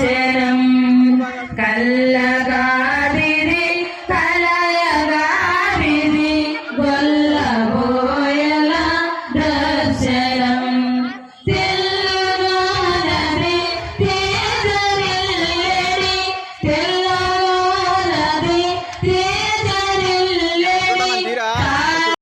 अक्षरम् कल्ल